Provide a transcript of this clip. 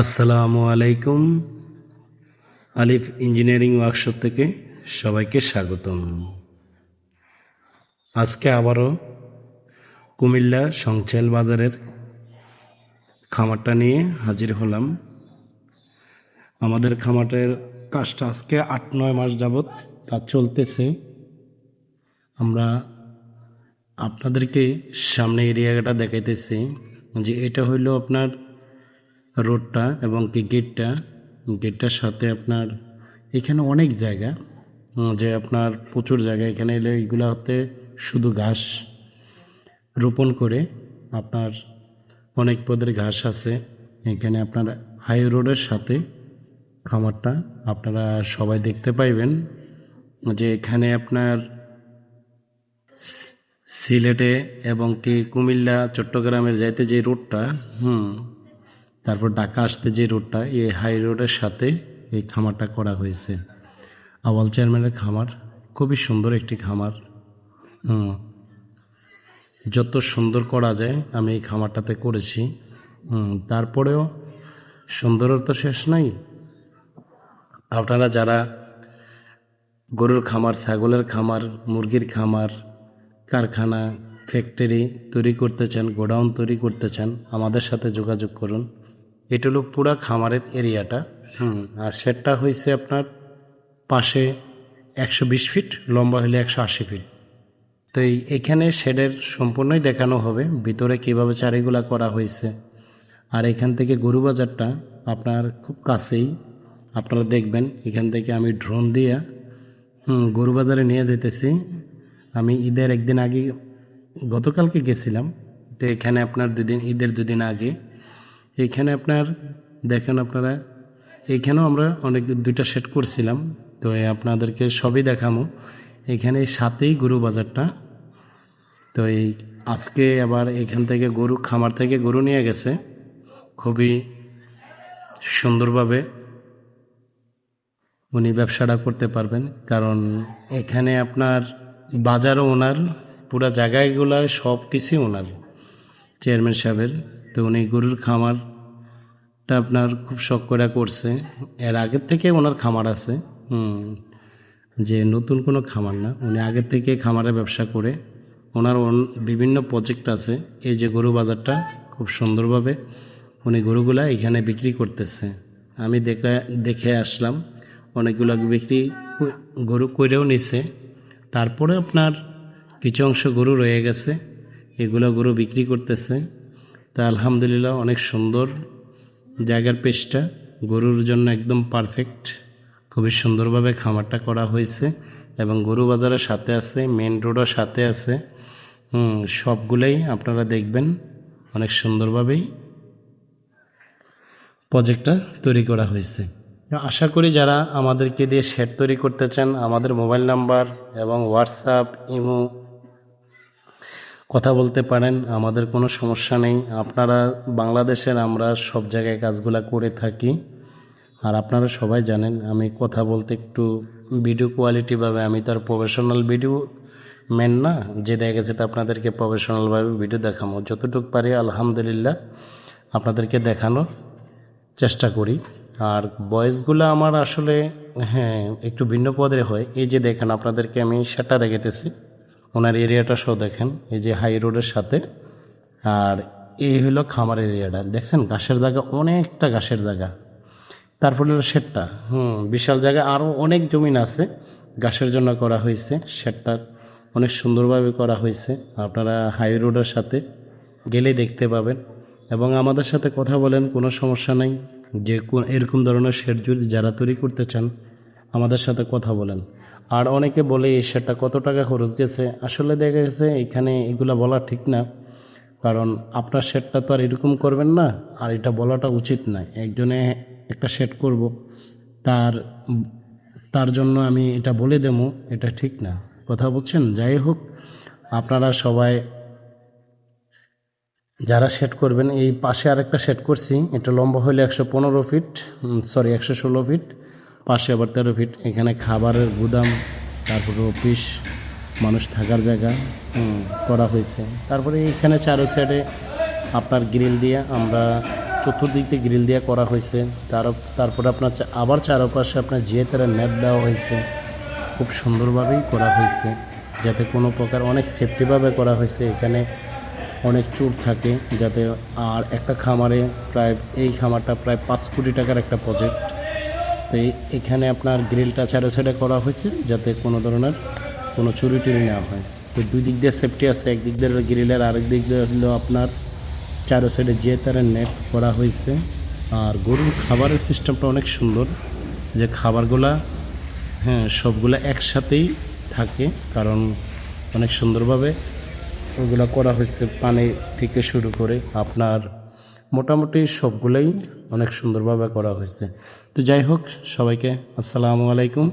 আসসালামু আলাইকুম। আলিফ engineering workshop থেকে সবাইকে স্বাগতম। আজকে আবারও কুমিল্লা সংচেল বাজারের খামারটা নিয়ে হাজির হলাম। আমাদের খামারের কাজটা আজকে আট নয় মাস যাবৎ তা চলতেছে। আমরা আপনাদেরকে সামনে এরিয়াটা দেখাইতেছি যে এটা হইল আপনার রোডটা এবং কি গেটটা গেটটার সাথে আপনার এখানে অনেক জায়গা যে আপনার প্রচুর জায়গা। এখানে এলে এইগুলা হতে শুধু ঘাস রোপণ করে আপনার অনেক পদের ঘাস আছে। এখানে আপনার হাই রোডের সাথে খামারটা আপনারা সবাই দেখতে পাইবেন, যে এখানে আপনার সিলেটে এবং কি কুমিল্লা, চট্টগ্রামের যাইতে যে রোডটা হুম তারপর ঢাকা আসতে যে রোডটা, এই হাই রোডের সাথে এই খামারটা করা হয়েছে। আওয়াল চেয়ারম্যানের খামার, খুবই সুন্দর একটি খামার। যত সুন্দর করা যায়, আমি এই খামারটাতে করেছি। তারপরেও সুন্দরের তো শেষ নাই। আপনারা যারা গরুর খামার, ছাগলের খামার, মুরগির খামার, কারখানা ফ্যাক্টরি তৈরি করতে চান, গোডাউন তৈরি করতে চান, আমাদের সাথে যোগাযোগ করুন। এটা হলো পুরা খামারের এরিয়াটা। হুম আর সেটটা হয়েছে আপনার পাশে একশো বিশ ফিট লম্বা হলে একশো আশি ফিট। তো এখানে শেডের সম্পূর্ণই দেখানো হবে ভিতরে কীভাবে চারিগুলা করা হয়েছে আর এখান থেকে গরু বাজারটা আপনার খুব কাছেই আপনারা দেখবেন এখান থেকে আমি ড্রোন দিয়ে হুম, গরু বাজারে নিয়ে যেতেছি। আমি ঈদের একদিন আগে গতকালকে গেছিলাম তো এখানে আপনার দুদিন ঈদের দুদিন আগে এখানে আপনার, দেখেন আপনারা এইখানেও আমরা অনেক, দুইটা সেট করছিলাম। তো আপনাদেরকে সবই দেখামো এখানে সাথেই গরু বাজারটা। তো এই আজকে আবার এখান থেকে গরু, খামার থেকে গরু নিয়ে গেছে। খুবই সুন্দরভাবে উনি ব্যবসাটা করতে পারবেন। কারণ এখানে আপনার বাজারও ওনার, পুরা জায়গাগুলো সব কিছুই ওনার চেয়ারম্যান সাহেবের। তো উনি গরুর খামারটা আপনার খুব শখ করে করছে। এর আগের থেকে ওনার খামার আছে। যে নতুন কোনো খামার না। উনি আগের থেকে খামারে ব্যবসা করে। ওনার বিভিন্ন প্রজেক্ট আছে। এই যে গরু বাজারটা খুব সুন্দরভাবে উনি গরুগুলা এখানে বিক্রি করতেছে। আমি দেখে দেখে আসলাম। অনেকগুলো বিক্রি গরু করেও নিছে। তারপরে আপনার কিছু অংশ গরু রয়ে গেছে। এগুলো গরু বিক্রি করতেছে। তা আলহামদুলিল্লাহ অনেক সুন্দর জায়গার পেশটা গরুর জন্য একদম পারফেক্ট খুবই সুন্দরভাবে খামারটা করা হয়েছে এবং গরু বাজারের সাথে আছে মেন রোডের সাথে আছে। সবগুলোই আপনারা দেখবেন অনেক সুন্দরভাবেই প্রজেক্টটা তৈরি করা হয়েছে। আশা করি যারা আমাদেরকে দিয়ে শেড তৈরি করতে চান, আমাদের মোবাইল নাম্বার এবং হোয়াটসঅ্যাপ ইমো কথা বলতে পারেন, আমাদের কোনো সমস্যা নেই। আপনারা বাংলাদেশের, আমরা সব জায়গায় কাজগুলা করে থাকি। আর আপনারা সবাই জানেন, আমি কথা বলতে একটু ভিডিও কোয়ালিটিভাবে আমি তো আর প্রফেশনাল ভিডিও মেন না। যে দেখা গেছে তা আপনাদেরকে প্রফেশনালভাবে ভিডিও দেখাবো যতটুকু পারি, আলহামদুলিল্লাহ, আপনাদেরকে দেখানোর চেষ্টা করি। আর বয়েসগুলো আমার আসলে হ্যাঁ একটু ভিন্ন পদের হয়। এই যে দেখেন, আপনাদেরকে আমি সেটা দেখাতেছি ওনার এরিয়াটা সহ দেখেন, এই যে হাই রোডের সাথে। আর এই হলো খামার এরিয়াটা। দেখছেন, ঘাসের জায়গা, অনেকটা ঘাসের জায়গা। তারপরে হলো শেডটা। হুম, বিশাল জায়গা আরও অনেক জমিন আছে। ঘাসের জন্য করা হয়েছে শেডটা। অনেক সুন্দরভাবে করা হয়েছে। আপনারা হাই রোডের সাথে গেলেই দেখতে পাবেন। এবং আমাদের সাথে কথা বলেন, কোনো সমস্যা নাই। যে কোন, এরকম ধরনের শেড যদি যারা তৈরি করতে চান আমাদের সাথে কথা বলেন। আর অনেকে বলে শেডটা কত টাকা খরচ গেছে? আসলে দেখা গেছে, এখানে এগুলা বলা ঠিক না। কারণ আপনার শেডটা তো আর এরকম করবেন না, আর এটা বলাটা উচিত নয় একজনে একটা শেড করব, তার তার জন্য আমি এটা বলে দেবো, এটা ঠিক না। কথা বলছেন যাই হোক, আপনারা সবাই যারা সেট করবেন, এই পাশে আরেকটা সেট করছি, এটা লম্বা হলে একশো পনেরো ফিট সরি একশো ষোলো ফিট। পাশে আবার তেরো ফিট এখানে খাবারের গুদাম, তারপরে অফিস মানুষ থাকার জায়গা করা হয়েছে। তারপরে এখানে চারো সাইডে আপনার গ্রিল দিয়ে আমরা চতুর্দিক দিয়ে গ্রিল দিয়ে করা হয়েছে। তার, তারপরে আপনার আবার চারপাশে আপনার যে তারা নেট দেওয়া হয়েছে, খুব সুন্দরভাবেই করা হয়েছে। যাতে কোনো প্রকার অনেক সেফটিভাবে করা হয়েছে। এখানে অনেক চোর থাকে, যাতে আর একটা খামারে প্রায়, এই খামারটা প্রায় পাঁচ কোটি টাকার একটা প্রজেক্ট তো এখানে আপনার গ্রিলটা ছাড়ে ছাড়ে করা হয়েছে যাতে কোনো ধরনের কোনো চুরি টুরি না হয়। তো দুই দিক দিয়ে সেফটি আছে একদিক দিয়ে গ্রিলের, আরেক দিক দিয়ে হলো আপনার চারো সাইডে যে তারের নেট করা হয়েছে। আর গরুর খাবারের সিস্টেমটা অনেক সুন্দর, যে খাবারগুলা হ্যাঁ সবগুলা একসাথেই থাকে, কারণ অনেক সুন্দরভাবে ওগুলো করা হয়েছে, পানি থেকে শুরু করে আপনার মোটামুটি সবগুলোই অনেক সুন্দরভাবে করা হয়েছে। তো যাই হোক সবাইকে আসসালামু আলাইকুম।